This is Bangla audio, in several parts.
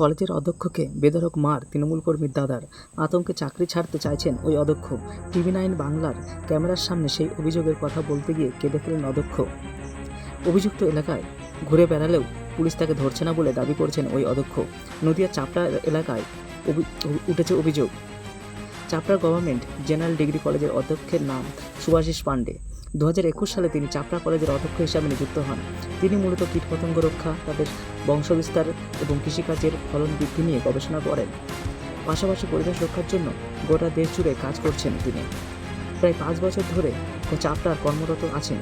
কলেজের অধ্যক্ষকে বেধড়ক মার তৃণমূল কর্মীর দাদার। আতঙ্কে চাকরি ছাড়তে চাইছেন ওই অধ্যক্ষ। টিভি নাইন বাংলার ক্যামেরার সামনে সেই অভিযোগের কথা বলতে গিয়ে কেঁদে ফেলেন অধ্যক্ষ। অভিযুক্ত এলাকায় ঘুরে বেড়ালেও পুলিশ তাকে ধরছে না বলে দাবি করছেন ওই অধ্যক্ষ। নদিয়া চাপড়া এলাকায় উঠেছে অভিযোগ। চাপড়া গভর্নমেন্ট জেনারেল ডিগ্রি কলেজের অধ্যক্ষের নাম সুভাষিস পান্ডে দু হাজার একুশ সালে তিনি চাপড়া কলেজের অধ্যক্ষ হিসাবে নিযুক্ত হন। তিনি মূলত কীটপতঙ্গ রক্ষা, তাদের বংশবিস্তার এবং কৃষিকাজের ফলন বৃদ্ধি নিয়ে গবেষণা করেন। পাশাপাশি পরিবেশ রক্ষার জন্য গোটা দেশ জুড়ে কাজ করছেন তিনি। প্রায় পাঁচ বছর ধরে চাপড়ার কর্মরত আছেন।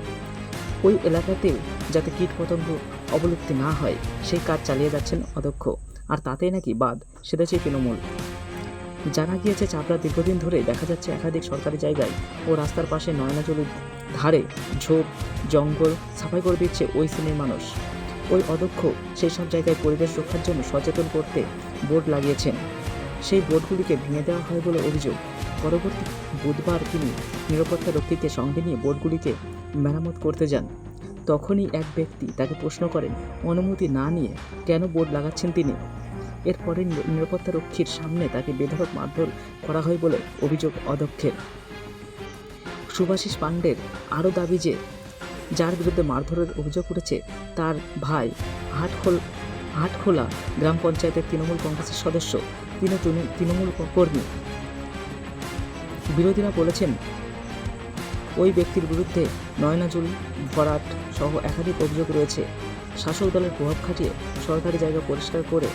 ওই এলাকাতে যাতে কীটপতঙ্গ অবলুপ্তি না হয়, সেই কাজ চালিয়ে যাচ্ছেন অধ্যক্ষ। আর তাতেই নাকি বাদ সেদেশে তৃণমূল। জানা গিয়েছে চাপড়া দীর্ঘদিন ধরে দেখা যাচ্ছে একাধিক সরকারি জায়গায় ও রাস্তার পাশে নয়নাজলির ধারে ঝোপ, জঙ্গল সাফাই করে দিচ্ছে ওই শ্রেণির মানুষ। ওই অধ্যক্ষ সেই সব জায়গায় পরিবেশ রক্ষার জন্য সচেতন করতে বোর্ড লাগিয়েছেন। সেই বোর্ডগুলিকে ভেঙে দেওয়া হয় বলে অভিযোগ। পরবর্তী বুধবার তিনি নিরাপত্তা রক্ষীকে সঙ্গে নিয়ে বোর্ডগুলিকে মেরামত করতে যান। তখনই এক ব্যক্তি তাকে প্রশ্ন করেন, অনুমতি না নিয়ে কেন বোর্ড লাগাচ্ছেন তিনি? এরপরে নির- নিরাপত্তা রক্ষীর সামনে তাকে বেধড়ক মারধর করা হয় বলে অভিযোগ অধ্যক্ষের। সুভাষিস পাণ্ডের আরও দাবি যে, যার বিরুদ্ধে মারধরের অভিযোগ উঠেছে, তার ভাই হাটখোল, হাটখোলা গ্রাম পঞ্চায়েতের তৃণমূল কংগ্রেসের সদস্য তিনি তৃণ- তৃণমূল কর্মী। বিরোধীরা বলেছেন, ওই ব্যক্তির বিরুদ্ধে নয়নাজুল, ভরাট সহ একাধিক অভিযোগ রয়েছে। শাসক দলের প্রভাব খাটিয়ে সরকারি জায়গা পরিষ্কার করে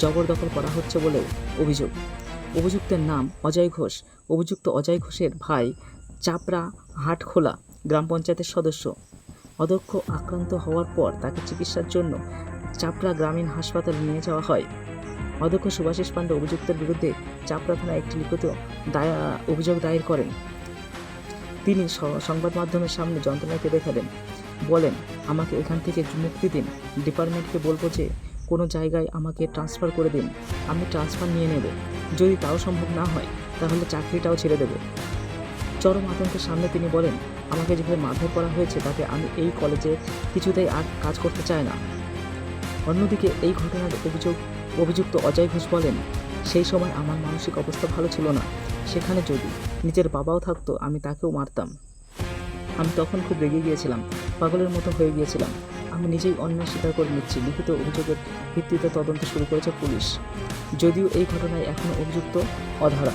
জবরদখল করা হচ্ছে বলেও অভিযোগ। অভিযুক্তের নাম অজয় ঘোষ। অভিযুক্ত অজয় ঘোষের ভাই চাপড়া হাটখোলা গ্রাম পঞ্চায়েতের সদস্য। অধ্যক্ষ আক্রান্ত হওয়ার পর তাকে চিকিৎসার জন্য চাপড়া গ্রামীণ হাসপাতালে নিয়ে যাওয়া হয়। অধ্যক্ষ সুভাষিস পাণ্ডে অভিযুক্তের বিরুদ্ধে চাপড়া থানায় একটি লিখিত অভিযোগ দায়ের করেন। তিনি সংবাদ মাধ্যমের সামনে যন্ত্রণা কেঁদে ফেলেন। বলেন, আমাকে এখান থেকে মুক্তি দিন। ডিপার্টমেন্টকে বলব যে কোনো জায়গায় আমাকে ট্রান্সফার করে দিন। আমি ট্রান্সফার নিয়ে নেব। যদি তাও সম্ভব না হয়, তাহলে চাকরিটাও ছেড়ে দেব। চরম আতঙ্কের সামনে তিনি বলেন, আমাকে যেভাবে মারধর করা হয়েছে, তাতে আমি এই কলেজে কিছুতেই আর কাজ করতে চাই না। অন্যদিকে এই ঘটনার অভিযোগ, অভিযুক্ত অজয় ঘোষ বলেন, সেই সময় আমার মানসিক অবস্থা ভালো ছিল না। সেখানে যদি নিজের বাবাও থাকতো, আমি তাকেও মারতাম। আমি তখন খুব রেগে গিয়েছিলাম, পাগলের মতো হয়ে গিয়েছিলাম। আমি নিজেই অন্যায় স্বীকার করে নিচ্ছি। লিখিত অভিযোগের ভিত্তিতে তদন্ত শুরু করেছে পুলিশ। যদিও এই ঘটনায় এখনও অভিযুক্ত অধারা।